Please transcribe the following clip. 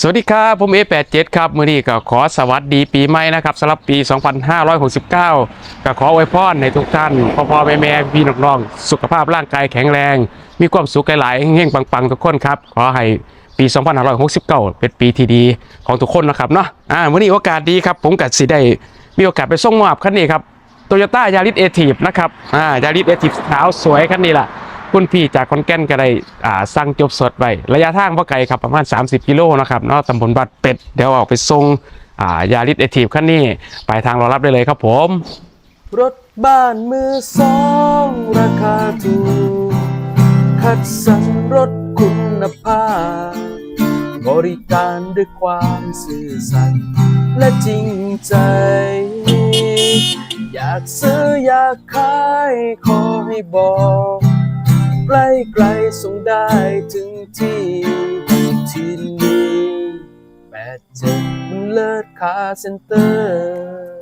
สวัสดีครับ ผมเอ87 ครับมือนี้ก็ขอสวัสดีปีใหม่นะครับสำหรับปี 2569 ก็ขออวยพรในทุกท่านพ่อพ่อแม่แม่พี่น้องๆสุขภาพร่างกายแข็งแรง มีความสุขหลายๆเฮงๆปังๆ ทุกคนครับ ขอให้ปี 2569 เป็นปีที่ดีของทุกคนนะครับเนาะอ่ามือนี้โอกาสดีครับ ผมกับสิได้มีโอกาสไปส่งมอบคันนี้ครับโตโยต้ายาริสเอทีฟนะครับอ่ายาริสเอทีฟขาวสวยคันนี้แหละ คุณพี่จากคอนแก่นก็ได้อ่าสั่งจบสดไว้ระยะทางบ่ไกลครับประมาณ 30 กิโลนะครับเนาะตำบลบัดเป็ดเดี๋ยวออกไปส่งอ่ายาริสเอทีฟคันนี้ปลายทางรอรับได้เลยครับผม รถบ้านมือสองราคาถูกคัดสรรรถคุณภาพ บริการด้วยความซื่อสัตย์และจริงใจ อยากซื้ออยากขายขอให้บอก ใกล้ไกลส่งได้ถึงที่ที่นี่แปดเจ็ดมันเลิศคาเซ็นเตอร์